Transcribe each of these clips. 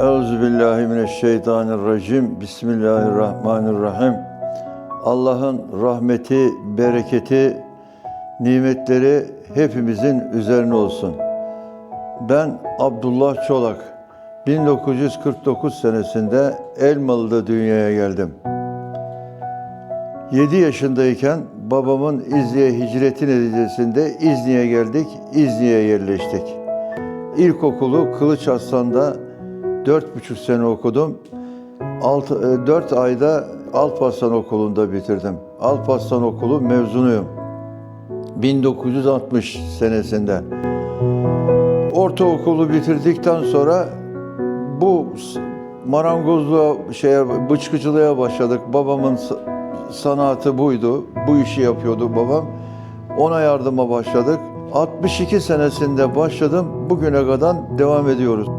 Euzubillahimineşşeytanirracim. Bismillahirrahmanirrahim. Allah'ın rahmeti, bereketi, nimetleri hepimizin üzerine olsun. Ben Abdullah Çolak. 1949 senesinde Elmalı'da dünyaya geldim. 7 yaşındayken babamın İzni'ye hicreti neticesinde İzni'ye geldik, İzni'ye yerleştik. İlkokulu Kılıç Aslan'da dört buçuk sene okudum. Altı, e, dört ayda Alparslan Okulu'nda bitirdim. Alparslan Okulu mezunuyum. 1960 senesinde. Ortaokulu bitirdikten sonra bu marangozluğa, şeye, bıçkıcılığa başladık. Babamın sanatı buydu. Bu işi yapıyordu babam. Ona yardıma başladık. 62 senesinde başladım. Bugüne kadar devam ediyoruz.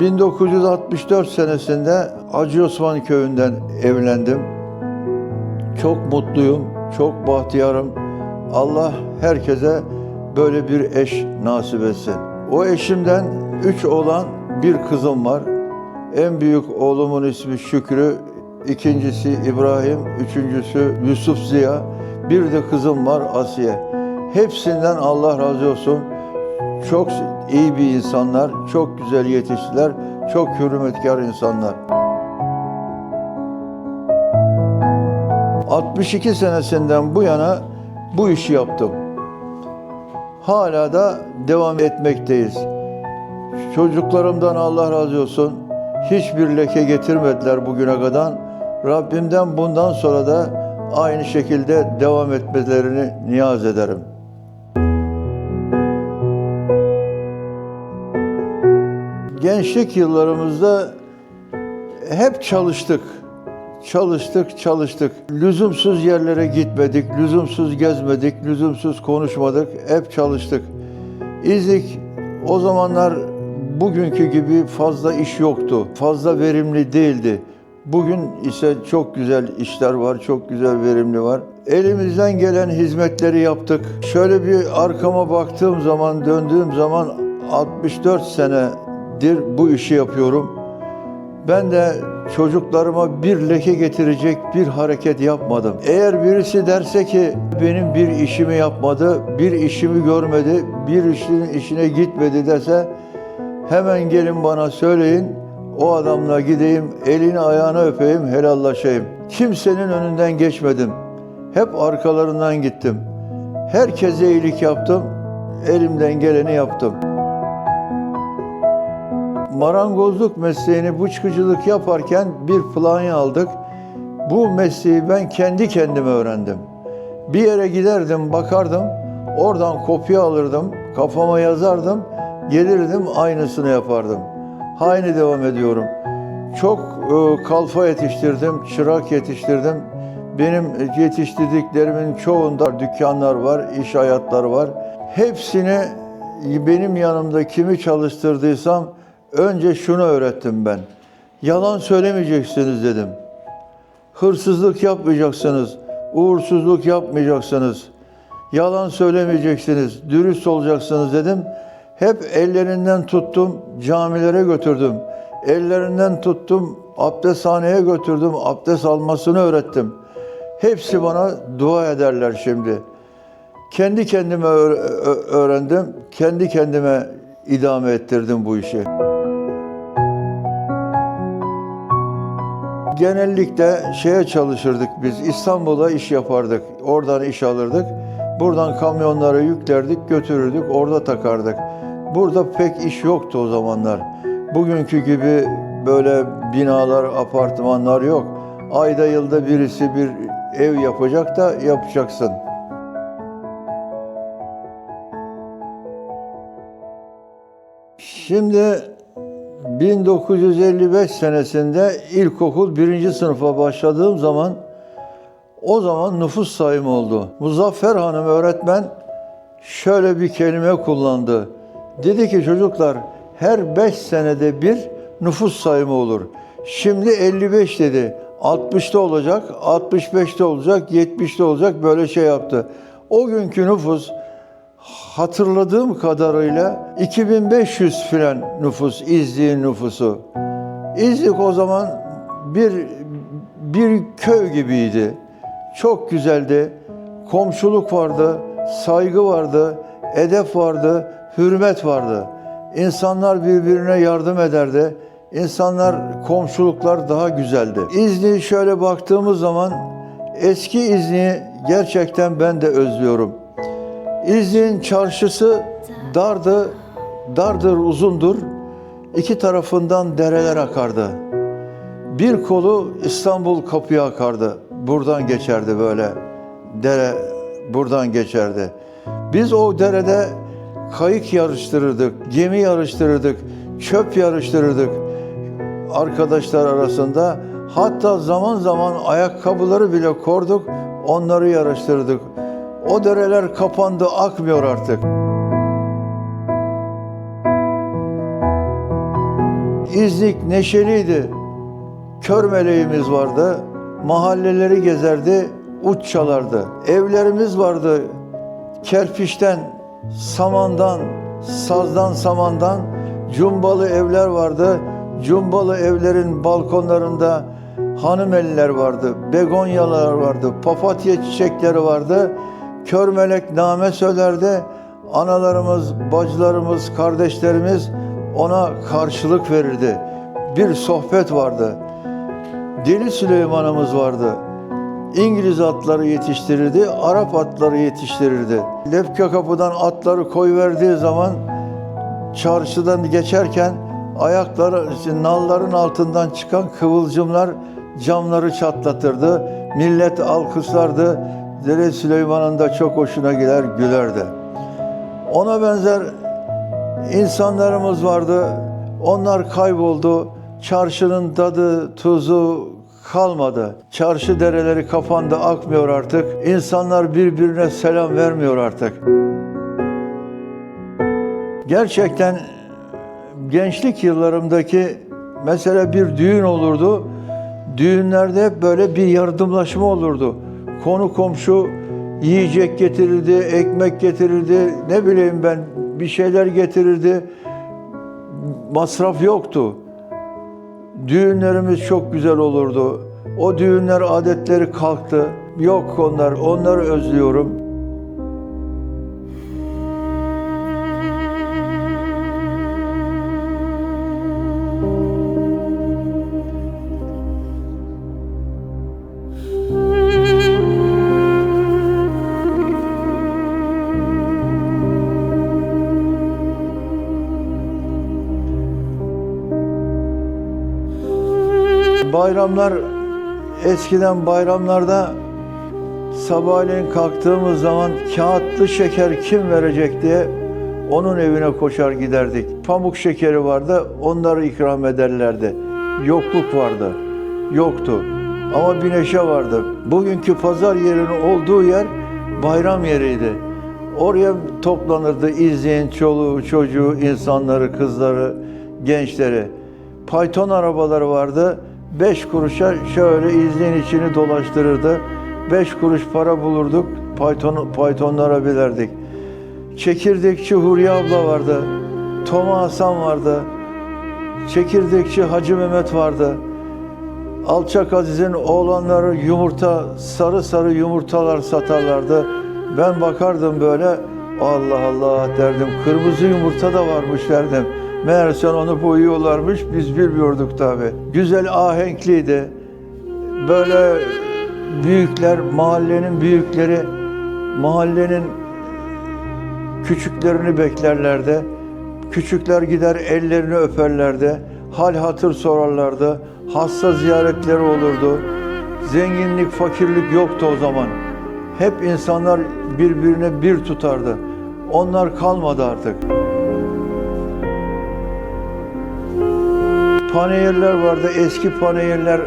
1964 senesinde Hacı Osman köyünden evlendim. Çok mutluyum, çok bahtiyarım. Allah herkese böyle bir eş nasip etsin. O eşimden üç oğlan bir kızım var. En büyük oğlumun ismi Şükrü, ikincisi İbrahim, üçüncüsü Yusuf Ziya. Bir de kızım var Asiye. Hepsinden Allah razı olsun. Çok iyi bir insanlar, çok güzel yetiştiler, çok hürmetkar insanlar. 62 senesinden bu yana bu işi yaptım. Hala da devam etmekteyiz. Çocuklarımdan Allah razı olsun. Hiçbir leke getirmediler bugüne kadar. Rabbimden bundan sonra da aynı şekilde devam etmelerini niyaz ederim. Gençlik yıllarımızda hep çalıştık. Çalıştık, çalıştık. Lüzumsuz yerlere gitmedik, lüzumsuz gezmedik, lüzumsuz konuşmadık. Hep çalıştık. İzlik o zamanlar bugünkü gibi fazla iş yoktu. Fazla verimli değildi. Bugün ise çok güzel işler var, çok güzel verimli var. Elimizden gelen hizmetleri yaptık. Şöyle bir arkama baktığım zaman, döndüğüm zaman 64 senedir bu işi yapıyorum. Ben de çocuklarıma bir leke getirecek bir hareket yapmadım. Eğer birisi derse ki benim bir işimi yapmadı, bir işimi görmedi, bir işin işine gitmedi dese hemen gelin bana söyleyin. O adamla gideyim, elini ayağını öpeyim, helallaşayım. Kimsenin önünden geçmedim. Hep arkalarından gittim. Herkese iyilik yaptım. Elimden geleni yaptım marangozluk mesleğini bıçkıcılık yaparken bir planya aldık. Bu mesleği ben kendi kendime öğrendim. Bir yere giderdim, bakardım, oradan kopya alırdım, kafama yazardım, gelirdim aynısını yapardım. Aynı devam ediyorum. Çok e, kalfa yetiştirdim, çırak yetiştirdim. Benim yetiştirdiklerimin çoğunda dükkanlar var, iş hayatları var. Hepsini benim yanımda kimi çalıştırdıysam Önce şunu öğrettim ben. Yalan söylemeyeceksiniz dedim. Hırsızlık yapmayacaksınız. Uğursuzluk yapmayacaksınız. Yalan söylemeyeceksiniz. Dürüst olacaksınız dedim. Hep ellerinden tuttum, camilere götürdüm. Ellerinden tuttum, abdesthaneye götürdüm. Abdest almasını öğrettim. Hepsi bana dua ederler şimdi. Kendi kendime öğrendim. Kendi kendime idame ettirdim bu işi. Genellikle şeye çalışırdık biz, İstanbul'a iş yapardık. Oradan iş alırdık. Buradan kamyonlara yüklerdik, götürürdük, orada takardık. Burada pek iş yoktu o zamanlar. Bugünkü gibi böyle binalar, apartmanlar yok. Ayda yılda birisi bir ev yapacak da yapacaksın. Şimdi 1955 senesinde ilkokul birinci sınıfa başladığım zaman o zaman nüfus sayımı oldu. Muzaffer Hanım öğretmen şöyle bir kelime kullandı. Dedi ki çocuklar her 5 senede bir nüfus sayımı olur. Şimdi 55 dedi. 60'ta olacak, 65'te olacak, 70'te olacak böyle şey yaptı. O günkü nüfus hatırladığım kadarıyla 2500 filan nüfus, İznik'in nüfusu. İznik o zaman bir bir köy gibiydi. Çok güzeldi. Komşuluk vardı, saygı vardı, edep vardı, hürmet vardı. İnsanlar birbirine yardım ederdi. İnsanlar, komşuluklar daha güzeldi. İznik'e şöyle baktığımız zaman eski İznik'i gerçekten ben de özlüyorum. İznik'in çarşısı dardı, dardır, uzundur. İki tarafından dereler akardı. Bir kolu İstanbul kapıya akardı. Buradan geçerdi böyle. Dere buradan geçerdi. Biz o derede kayık yarıştırırdık, gemi yarıştırırdık, çöp yarıştırırdık arkadaşlar arasında. Hatta zaman zaman ayakkabıları bile korduk, onları yarıştırdık. O dereler kapandı, akmıyor artık. İznik neşeliydi. Kör meleğimiz vardı. Mahalleleri gezerdi, uç çalardı. Evlerimiz vardı. Kerpiçten, samandan, sazdan samandan cumbalı evler vardı. Cumbalı evlerin balkonlarında hanımeliler vardı, begonyalar vardı, papatya çiçekleri vardı. Kör melek name söylerdi. Analarımız, bacılarımız, kardeşlerimiz ona karşılık verirdi. Bir sohbet vardı. Deli Süleyman'ımız vardı. İngiliz atları yetiştirirdi, Arap atları yetiştirirdi. Lepke kapıdan atları koyverdiği zaman çarşıdan geçerken ayakları, nalların altından çıkan kıvılcımlar camları çatlatırdı. Millet alkışlardı. Deli Süleyman'ın da çok hoşuna gider, gülerdi. Ona benzer insanlarımız vardı. Onlar kayboldu. Çarşının tadı, tuzu kalmadı. Çarşı dereleri kapandı, akmıyor artık. İnsanlar birbirine selam vermiyor artık. Gerçekten gençlik yıllarımdaki mesela bir düğün olurdu. Düğünlerde hep böyle bir yardımlaşma olurdu. Konu komşu yiyecek getirirdi, ekmek getirirdi, ne bileyim ben bir şeyler getirirdi. Masraf yoktu. Düğünlerimiz çok güzel olurdu. O düğünler adetleri kalktı. Yok onlar, onları özlüyorum. Bayramlar eskiden bayramlarda sabahleyin kalktığımız zaman kağıtlı şeker kim verecek diye onun evine koşar giderdik. Pamuk şekeri vardı, onları ikram ederlerdi. Yokluk vardı, yoktu. Ama bir neşe vardı. Bugünkü pazar yerinin olduğu yer bayram yeriydi. Oraya toplanırdı izleyen çoluğu, çocuğu, insanları, kızları, gençleri. Python arabaları vardı. Beş kuruşa şöyle izleyin içini dolaştırırdı. Beş kuruş para bulurduk. Python, Pythonlara bilerdik. Çekirdekçi Huriye abla vardı. Toma Hasan vardı. Çekirdekçi Hacı Mehmet vardı. Alçak Aziz'in oğlanları yumurta, sarı sarı yumurtalar satarlardı. Ben bakardım böyle, Allah Allah derdim, kırmızı yumurta da varmış derdim. Meğerse onu boyuyorlarmış, biz bilmiyorduk tabi. Güzel ahenkliydi. Böyle büyükler, mahallenin büyükleri, mahallenin küçüklerini beklerlerdi. Küçükler gider ellerini öperlerdi. Hal hatır sorarlardı. Hasta ziyaretleri olurdu. Zenginlik, fakirlik yoktu o zaman. Hep insanlar birbirine bir tutardı. Onlar kalmadı artık. Panayırlar vardı. Eski panayırlar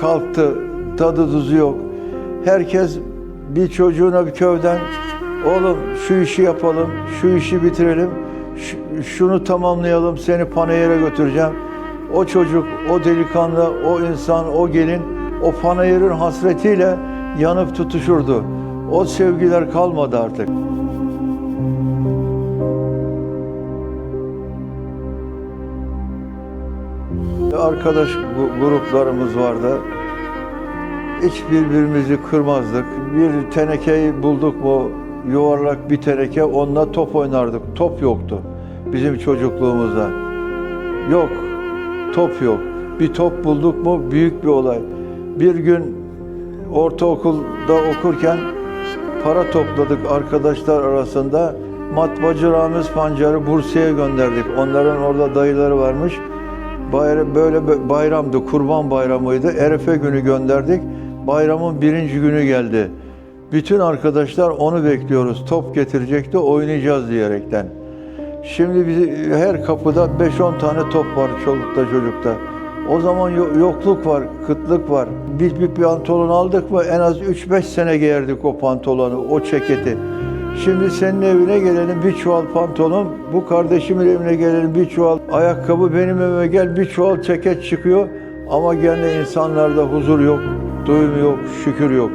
kalktı. Tadı tuzu yok. Herkes bir çocuğuna bir köyden oğlum şu işi yapalım, şu işi bitirelim, şu- şunu tamamlayalım, seni panayıra götüreceğim. O çocuk, o delikanlı, o insan, o gelin o panayırın hasretiyle yanıp tutuşurdu. O sevgiler kalmadı artık. Arkadaş gruplarımız vardı. Hiç birbirimizi kırmazdık. Bir tenekeyi bulduk mu yuvarlak bir teneke onunla top oynardık. Top yoktu bizim çocukluğumuzda. Yok. Top yok. Bir top bulduk mu büyük bir olay. Bir gün ortaokulda okurken para topladık arkadaşlar arasında. Matbacı Ramiz Pancar'ı Bursa'ya gönderdik. Onların orada dayıları varmış. Bayram, böyle bö- bayramdı, kurban bayramıydı. Erefe günü gönderdik. Bayramın birinci günü geldi. Bütün arkadaşlar onu bekliyoruz. Top getirecekti, oynayacağız diyerekten. Şimdi bizi her kapıda 5-10 tane top var çolukta çocukta. O zaman yo- yokluk var, kıtlık var. Biz bir pantolon aldık mı en az 3-5 sene giyerdik o pantolonu, o ceketi. Şimdi senin evine gelelim bir çuval pantolon, bu kardeşimin evine gelelim bir çuval ayakkabı, benim evime gel bir çuval ceket çıkıyor. Ama gene insanlarda huzur yok, duyum yok, şükür yok.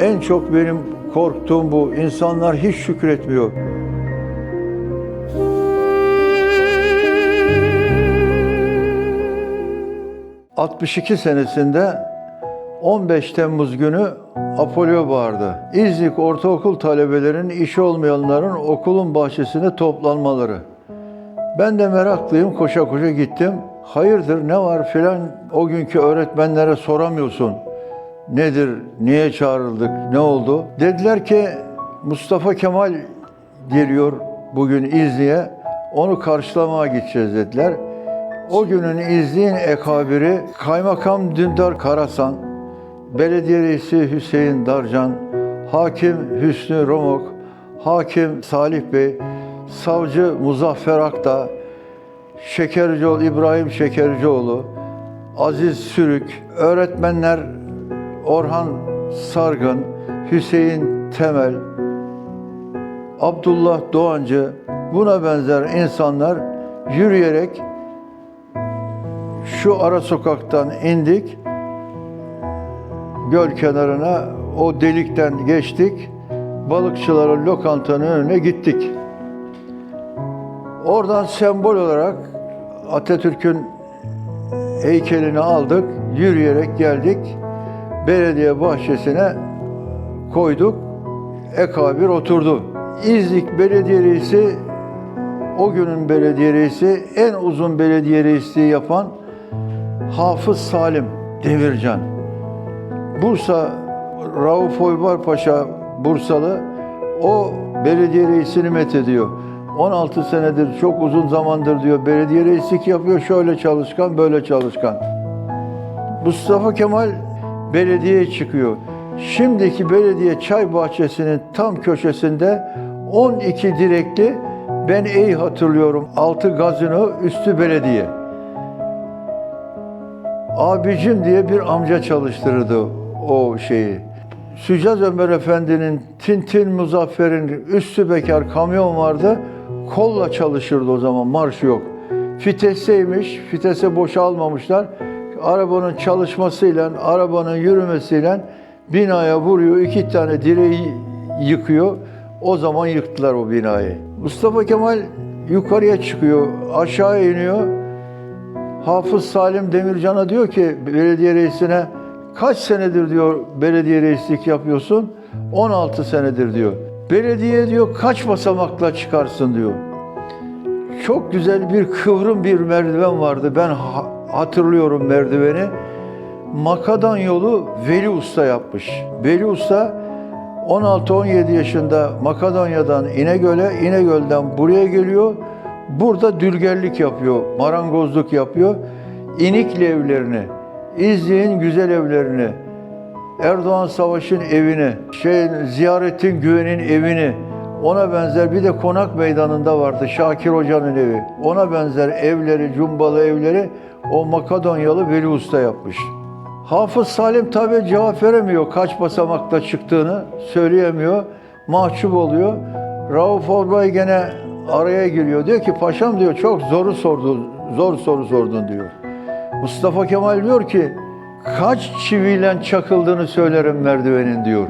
En çok benim korktuğum bu. İnsanlar hiç şükretmiyor. 62 senesinde 15 Temmuz günü Apollo bağırdı. İznik ortaokul talebelerinin işi olmayanların okulun bahçesine toplanmaları. Ben de meraklıyım koşa koşa gittim. Hayırdır ne var filan o günkü öğretmenlere soramıyorsun. Nedir, niye çağrıldık, ne oldu? Dediler ki Mustafa Kemal geliyor bugün İznik'e. Onu karşılamaya gideceğiz dediler. O günün İznik'in ekabiri Kaymakam Dündar Karasan, Belediye Reisi Hüseyin Darcan, Hakim Hüsnü Romok, Hakim Salih Bey, Savcı Muzaffer Akta, Şekercioğlu İbrahim Şekercioğlu, Aziz Sürük, öğretmenler Orhan Sargın, Hüseyin Temel, Abdullah Doğancı, buna benzer insanlar yürüyerek şu ara sokaktan indik, göl kenarına o delikten geçtik, balıkçıların lokantanın önüne gittik. Oradan sembol olarak Atatürk'ün heykelini aldık, yürüyerek geldik. Belediye bahçesine koyduk. Ekabir oturdu. İznik Belediye Reisi o günün belediye reisi en uzun belediye reisliği yapan Hafız Salim Demircan. Bursa Rauf Oybar Paşa Bursalı o belediye reisini methediyor. 16 senedir çok uzun zamandır diyor belediye reislik yapıyor şöyle çalışkan böyle çalışkan. Mustafa Kemal belediyeye çıkıyor. Şimdiki belediye çay bahçesinin tam köşesinde 12 direkli ben iyi hatırlıyorum 6 gazino üstü belediye. Abicim diye bir amca çalıştırırdı o şeyi. Sücaz Ömer Efendi'nin Tintin Muzaffer'in üstü bekar kamyon vardı. Kolla çalışırdı o zaman marş yok. Fiteseymiş, fitese boşalmamışlar. Arabanın çalışmasıyla, arabanın yürümesiyle binaya vuruyor. iki tane direği yıkıyor. O zaman yıktılar o binayı. Mustafa Kemal yukarıya çıkıyor, aşağı iniyor. Hafız Salim Demircan'a diyor ki belediye reisine kaç senedir diyor belediye reislik yapıyorsun? 16 senedir diyor. Belediye diyor kaç basamakla çıkarsın diyor. Çok güzel bir kıvrım bir merdiven vardı. Ben ha- hatırlıyorum merdiveni. Makadan yolu Veli Usta yapmış. Veli Usta 16-17 yaşında Makedonya'dan İnegöl'e, İnegöl'den buraya geliyor. Burada dülgerlik yapıyor, marangozluk yapıyor. İnikli evlerini, İznik'in güzel evlerini, Erdoğan Savaş'ın evini, şey Ziyarettin Güven'in evini, ona benzer bir de konak meydanında vardı Şakir Hoca'nın evi. Ona benzer evleri, cumbalı evleri o Makedonyalı Veli Usta yapmış. Hafız Salim tabi cevap veremiyor kaç basamakta çıktığını söyleyemiyor. Mahcup oluyor. Rauf Orbay gene araya giriyor. Diyor ki paşam diyor çok zoru sordu, zor soru sordun diyor. Mustafa Kemal diyor ki kaç çiviyle çakıldığını söylerim merdivenin diyor.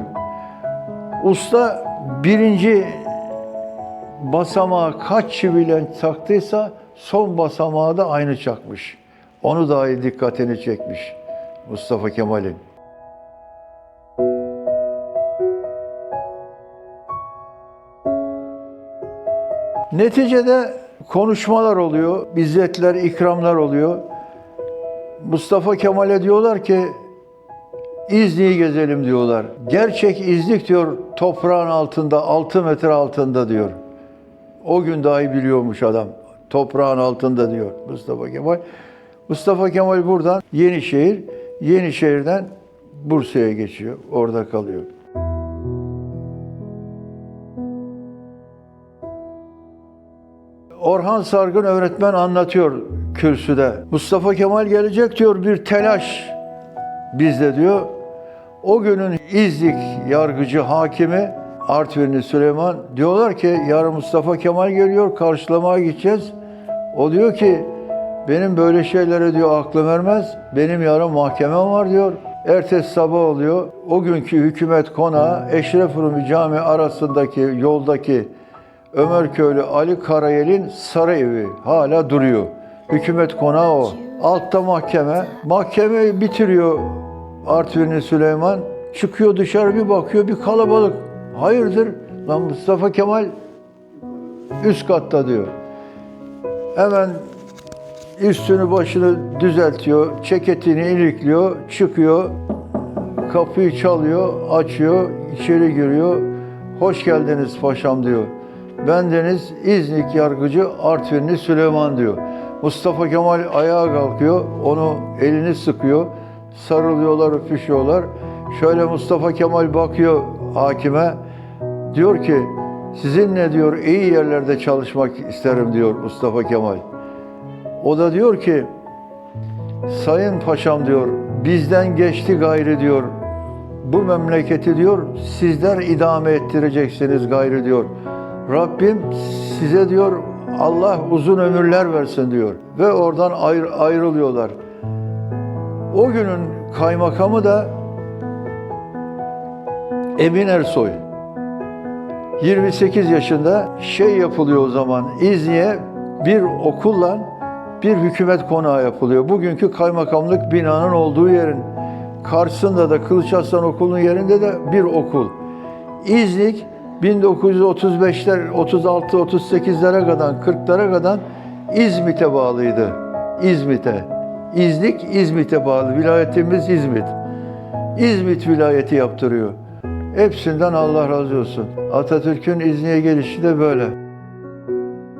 Usta birinci basamağı kaç çiviyle taktıysa son basamağı da aynı çakmış. Onu dahi dikkatini çekmiş Mustafa Kemal'in. Neticede konuşmalar oluyor, izzetler, ikramlar oluyor. Mustafa Kemal'e diyorlar ki İzni'yi gezelim diyorlar. Gerçek izlik diyor toprağın altında, 6 metre altında diyor. O gün dahi biliyormuş adam. Toprağın altında diyor Mustafa Kemal. Mustafa Kemal buradan Yenişehir, Yenişehir'den Bursa'ya geçiyor. Orada kalıyor. Orhan Sargın öğretmen anlatıyor kürsüde. Mustafa Kemal gelecek diyor bir telaş bizde diyor. O günün İznik yargıcı hakimi Artvinli Süleyman diyorlar ki yarın Mustafa Kemal geliyor karşılamaya gideceğiz. O diyor ki benim böyle şeylere diyor aklım ermez. Benim yarın mahkemem var diyor. Ertesi sabah oluyor. O günkü hükümet konağı Eşref Rumi Cami arasındaki yoldaki Ömerköylü Ali Karayel'in saray evi hala duruyor. Hükümet konağı o. Altta mahkeme. Mahkemeyi bitiriyor Artvinli Süleyman. Çıkıyor dışarı bir bakıyor bir kalabalık. Hayırdır? Lan Mustafa Kemal üst katta diyor. Hemen üstünü başını düzeltiyor, ceketini ilikliyor, çıkıyor, kapıyı çalıyor, açıyor, içeri giriyor. Hoş geldiniz paşam diyor. Ben deniz İznik yargıcı Artvinli Süleyman diyor. Mustafa Kemal ayağa kalkıyor, onu elini sıkıyor, sarılıyorlar, öpüşüyorlar. Şöyle Mustafa Kemal bakıyor hakime, diyor ki sizinle diyor iyi yerlerde çalışmak isterim diyor Mustafa Kemal. O da diyor ki Sayın Paşam diyor bizden geçti gayrı diyor. Bu memleketi diyor sizler idame ettireceksiniz gayrı diyor. Rabbim size diyor Allah uzun ömürler versin diyor. Ve oradan ayrı, ayrılıyorlar. O günün kaymakamı da Emin Ersoy. 28 yaşında şey yapılıyor o zaman İzni'ye bir okulla bir hükümet konağı yapılıyor. Bugünkü kaymakamlık binanın olduğu yerin karşısında da Kılıç Arslan Okulu'nun yerinde de bir okul. İznik 1935'ler, 36, 38'lere kadar, 40'lara kadar İzmit'e bağlıydı. İzmit'e. İznik İzmit'e bağlı. Vilayetimiz İzmit. İzmit vilayeti yaptırıyor. Hepsinden Allah razı olsun. Atatürk'ün İznik'e gelişi de böyle.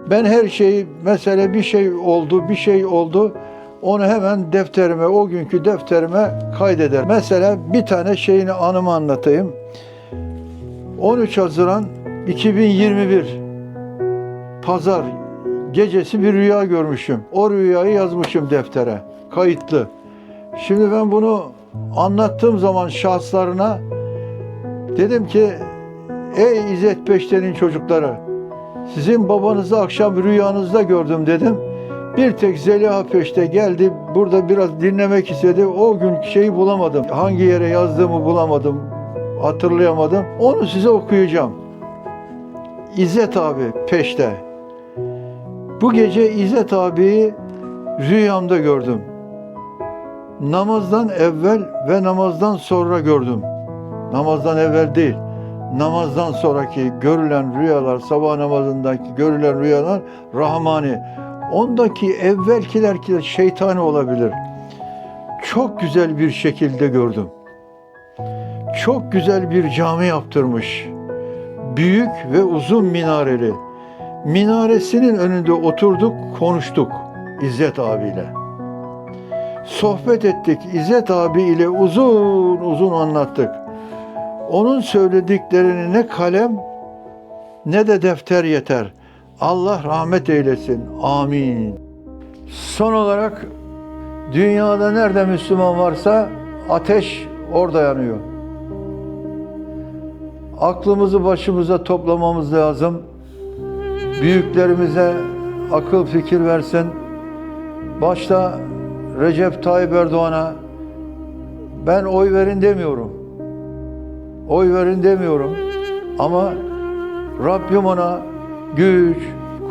Ben her şeyi, mesela bir şey oldu, bir şey oldu, onu hemen defterime, o günkü defterime kaydeder. Mesela bir tane şeyini anımı anlatayım. 13 Haziran 2021 Pazar gecesi bir rüya görmüşüm. O rüyayı yazmışım deftere, kayıtlı. Şimdi ben bunu anlattığım zaman şahıslarına dedim ki, ey İzzet Peşte'nin çocukları, sizin babanızı akşam rüyanızda gördüm dedim. Bir tek Zeliha Peşte geldi, burada biraz dinlemek istedi. O gün şeyi bulamadım, hangi yere yazdığımı bulamadım, hatırlayamadım. Onu size okuyacağım. İzzet abi Peşte. Bu gece İzzet abiyi rüyamda gördüm. Namazdan evvel ve namazdan sonra gördüm. Namazdan evvel değil, namazdan sonraki görülen rüyalar, sabah namazındaki görülen rüyalar Rahmani. Ondaki evvelkiler ki şeytani olabilir. Çok güzel bir şekilde gördüm. Çok güzel bir cami yaptırmış. Büyük ve uzun minareli. Minaresinin önünde oturduk, konuştuk İzzet abiyle. Sohbet ettik. İzzet abi ile uzun uzun anlattık. Onun söylediklerini ne kalem ne de defter yeter. Allah rahmet eylesin. Amin. Son olarak dünyada nerede Müslüman varsa ateş orada yanıyor. Aklımızı başımıza toplamamız lazım. Büyüklerimize akıl fikir versin. Başta Recep Tayyip Erdoğan'a ben oy verin demiyorum. Oy verin demiyorum. Ama Rabbim ona güç,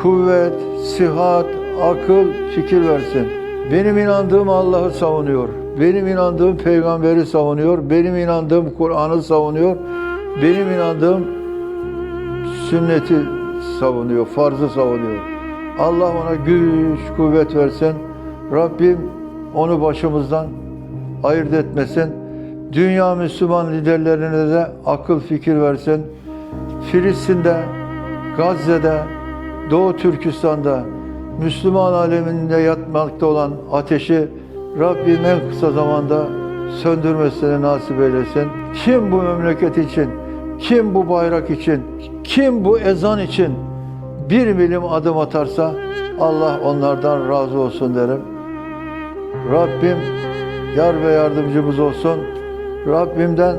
kuvvet, sıhhat, akıl, fikir versin. Benim inandığım Allah'ı savunuyor. Benim inandığım peygamberi savunuyor. Benim inandığım Kur'an'ı savunuyor. Benim inandığım sünneti savunuyor, farzı savunuyor. Allah ona güç, kuvvet versin. Rabbim onu başımızdan ayırt etmesin. Dünya Müslüman liderlerine de akıl fikir versin. Filistin'de, Gazze'de, Doğu Türkistan'da, Müslüman aleminde yatmakta olan ateşi Rabbim en kısa zamanda söndürmesini nasip eylesin. Kim bu memleket için, kim bu bayrak için, kim bu ezan için bir milim adım atarsa Allah onlardan razı olsun derim. Rabbim yar ve yardımcımız olsun. Rabbimden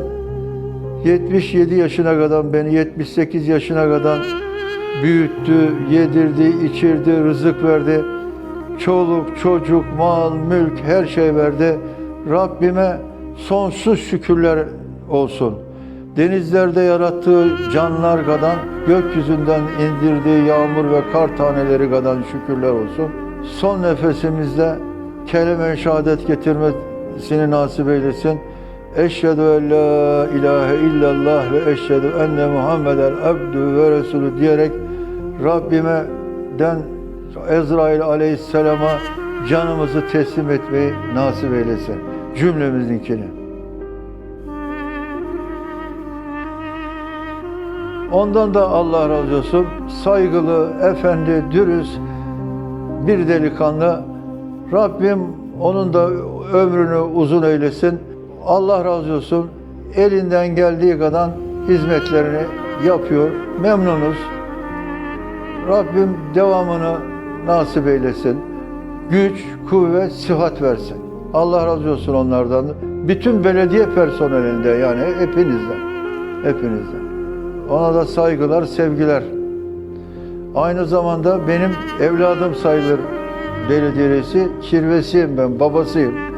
77 yaşına kadar beni 78 yaşına kadar büyüttü, yedirdi, içirdi, rızık verdi. Çoluk, çocuk, mal, mülk her şey verdi. Rabbime sonsuz şükürler olsun. Denizlerde yarattığı canlar kadar gökyüzünden indirdiği yağmur ve kar taneleri kadar şükürler olsun. Son nefesimizde kelime-i şehadet getirmesini nasip eylesin. Eşhedü en la ilahe illallah ve eşhedü enne Muhammeden abdü ve resulü diyerek Rabbime den Ezrail aleyhisselama canımızı teslim etmeyi nasip eylesin. Cümlemizinkini. Ondan da Allah razı olsun. Saygılı, efendi, dürüst bir delikanlı. Rabbim onun da ömrünü uzun eylesin. Allah razı olsun. Elinden geldiği kadar hizmetlerini yapıyor. Memnunuz. Rabbim devamını nasip eylesin. Güç, kuvvet, sıhhat versin. Allah razı olsun onlardan. Bütün belediye personelinde yani hepinizden. Hepinizden. Ona da saygılar, sevgiler. Aynı zamanda benim evladım sayılır belediye reisi. Kirvesiyim ben, babasıyım.